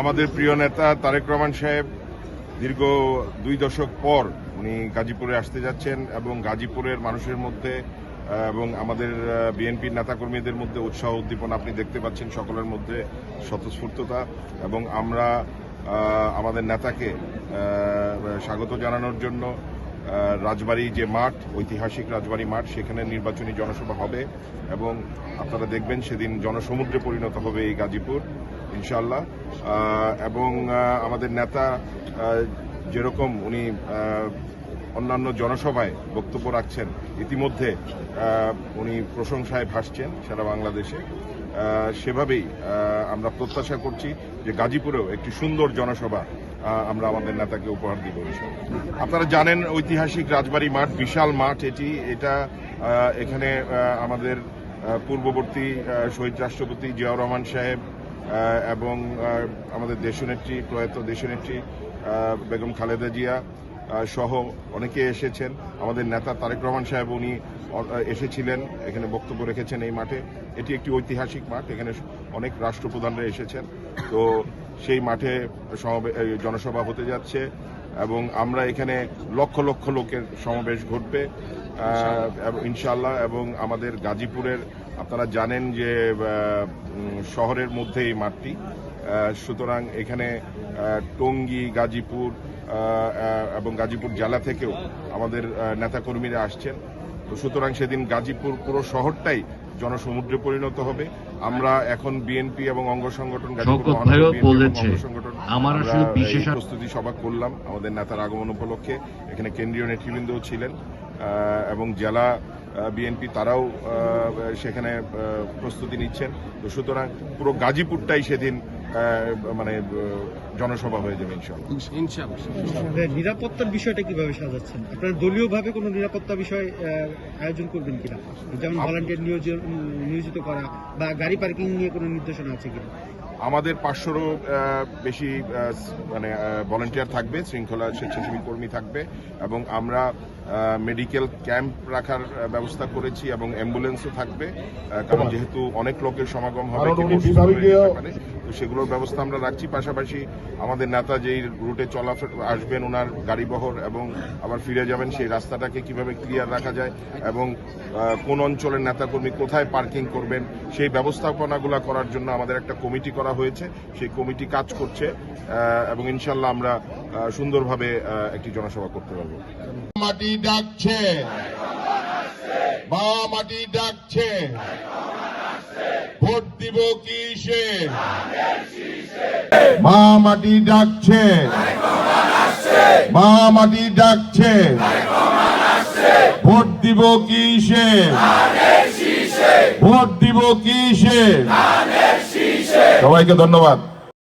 আমাদের প্রিয় নেতা তারেক রহমান সাহেব দীর্ঘ দুই দশক পর উনি গাজীপুরে আসতে যাচ্ছেন এবং গাজীপুরের মানুষের মধ্যে এবং আমাদের বিএনপির নেতাকর্মীদের মধ্যে উৎসাহ উদ্দীপনা আপনি দেখতে পাচ্ছেন সকলের মধ্যে স্বতঃস্ফূর্ততা। এবং আমরা আমাদের নেতাকে স্বাগত জানানোর জন্য রাজবাড়ি যে মাঠ, ঐতিহাসিক রাজবাড়ি মাঠ, সেখানে নির্বাচনী জনসভা হবে এবং আপনারা দেখবেন সেদিন জনসমুদ্রে পরিণত হবে এই গাজীপুর। ইনশাল্লাহ এবং আমাদের নেতা যেরকম উনি অন্যান্য জনসভায় বক্তব্য রাখছেন, ইতিমধ্যে উনি প্রশংসায় ভাসছেন সারা বাংলাদেশে। সেভাবেই আমরা প্রত্যাশা করছি যে গাজীপুরেও একটি সুন্দর জনসভা আমরা আমাদের নেতাকে উপহার দিব আপনারা জানেন ঐতিহাসিক রাজবাড়ী মাঠ, বিশাল মাঠ এটি। এটা এখানে আমাদের পূর্ববর্তী শহীদ রাষ্ট্রপতি জিয়াউর রহমান সাহেব এবং আমাদের দেশনেত্রী প্রয়াত দেশনেত্রী বেগম খালেদা জিয়া সহ অনেকে এসেছেন। আমাদের নেতা তারেক রহমান সাহেব, উনি এসেছিলেন, এখানে বক্তব্য রেখেছেন এই মাঠে। এটি একটি ঐতিহাসিক মাঠ, এখানে অনেক রাষ্ট্রপ্রধানরা এসেছেন। তো সেই মাঠে জনসভা হতে যাচ্ছে এবং আমরা এখানে লক্ষ লক্ষ লোকের সমাবেশ ঘটবে। ইনশাল্লাহ এবং আমাদের গাজীপুরের আপনারা জানেন যে শহরের মধ্যে এই মাঠটি সুতরাং এখানে টঙ্গী গাজীপুর এবং গাজীপুর জেলা থেকেও আমাদের নেতাকর্মীরা আসছেন। তো সুতরাং সেদিন গাজীপুর পুরো শহরটাই জনসমুদ্রে পরিণত হবে। আমরা এখন বিএনপি এবং অঙ্গ সংগঠন আমার আসলে বিশেষ প্রস্তুতি সভা করলাম। আমাদের নেতার আগমন উপলক্ষে এখানে কেন্দ্রীয় নেতৃবৃন্দও ছিলেন। এবং জেলা বিএনপি তারাও সেখানে প্রস্তুতি নিচ্ছেন। তো সুতরাং পুরো গাজীপুরটাই সেদিন মানে জনসভা হয়ে যাবে ইনশাল্লাহ নিরাপত্তার বিষয়টা কীভাবে সাজাচ্ছেন? আপনার দলীয়ভাবে কোনো নিরাপত্তা বিষয় আয়োজন করবেন কিনা? যেমন ভলান্টিয়ার নিয়োজিত করা বা গাড়ি পার্কিং নিয়ে কোনো নির্দেশনা আছে কিনা? আমাদের পাঁচশোরও বেশি মানে ভলেন্টিয়ার থাকবে শৃঙ্খলা স্বেচ্ছাসেবী কর্মী থাকবে এবং আমরা মেডিকেল ক্যাম্প রাখার ব্যবস্থা করেছি এবং অ্যাম্বুলেন্সও থাকবে। কারণ যেহেতু অনেক লোকের সমাগম হবে। তো সেগুলোর ব্যবস্থা আমরা রাখছি। পাশাপাশি আমাদের নেতা যেই রুটে চলাফেরা আসবেন ওনার গাড়ি বহর এবং আবার ফিরে যাবেন সেই রাস্তাটাকে কীভাবে ক্লিয়ার রাখা যায় এবং কোন অঞ্চলের নেতাকর্মী কোথায় পার্কিং করবেন সেই ব্যবস্থাপনাগুলো করার জন্য আমাদের একটা কমিটি করা হয়েছে। সেই কমিটি কাজ করছে এবং ইনশাল্লাহ আমরা সুন্দরভাবে একটি জনসভা করতে পারব। মাটি ডাকছে। মা মাটি ডাকছে। ভোট দিব কিসে মা মাটি ডাকছে। মা মাটি ডাকছে। ভোট দিব কিসে ভোট দিব কিসে সবাইকে ধন্যবাদ।